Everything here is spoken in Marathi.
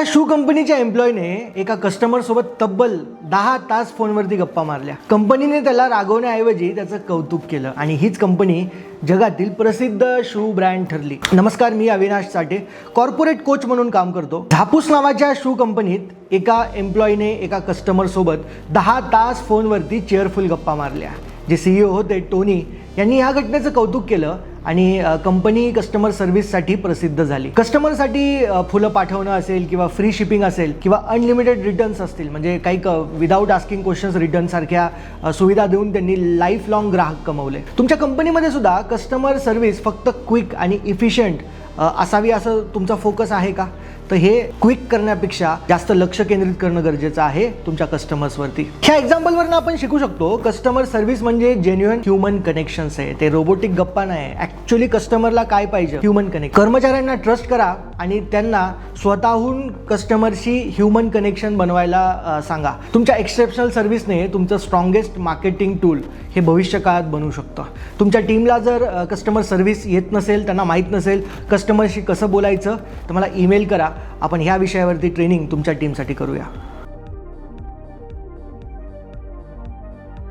एका शू कंपनीच्या एम्प्लॉईने एका कस्टमरसोबत तब्बल दहा तास फोनवरती गप्पा मारल्या. कंपनीने त्याला रागवण्याऐवजी त्याचं कौतुक केलं आणि हीच कंपनी जगातील प्रसिद्ध शू ब्रँड ठरली. नमस्कार मी अविनाश साठे कॉर्पोरेट कोच म्हणून काम करतो. धापूस नावाच्या शू कंपनीत एका एम्प्लॉईने एका कस्टमरसोबत दहा तास फोनवरती चेअरफुल गप्पा मारल्या. जे सीईओ होते टोनी यांनी ह्या घटनेचं कौतुक केलं आणि कंपनी कस्टमर सर्व्हिससाठी प्रसिद्ध झाली. कस्टमरसाठी फुलं पाठवणं असेल किंवा फ्री शिपिंग असेल किंवा अनलिमिटेड रिटर्न्स असतील म्हणजे काही विदाऊट आस्किंग क्वेश्चन्स रिटर्न सारख्या सुविधा देऊन त्यांनी लाईफ लाँग ग्राहक कमवले. तुमच्या कंपनीमध्ये सुद्धा कस्टमर सर्व्हिस फक्त क्विक आणि इफिशियंट असावी असं तुमचा फोकस आहे का? तर हे क्विक करण्यापेक्षा जास्त लक्ष केंद्रित करणं गरजेचं आहे तुमच्या कस्टमर्सवरती ह्या एक्झाम्पलवरनं आपण शिकू शकतो कस्टमर सर्व्हिस म्हणजे जेन्युअन ह्युमन कनेक्शन्स आहे. ते रोबोटिक गप्पा नाही ऍक्च्युअली कस्टमरला काय पाहिजे? ह्युमन कनेक्ट कर्मचाऱ्यांना ट्रस्ट करा आणि त्यांना स्वतःहून कस्टमरशी ह्युमन कनेक्शन बनवायला सांगा. तुमच्या एक्सेप्शनल सर्व्हिसने तुमचं स्ट्रॉंगेस्ट मार्केटिंग टूल हे भविष्यकाळात बनू शकतं. तुमच्या टीमला जर कस्टमर सर्व्हिस येत नसेल त्यांना माहीत नसेल कस्टमरशी कसं बोलायचं तर मला ईमेल करा. आपण ह्या विषयावरती ट्रेनिंग तुमच्या टीमसाठी करूया.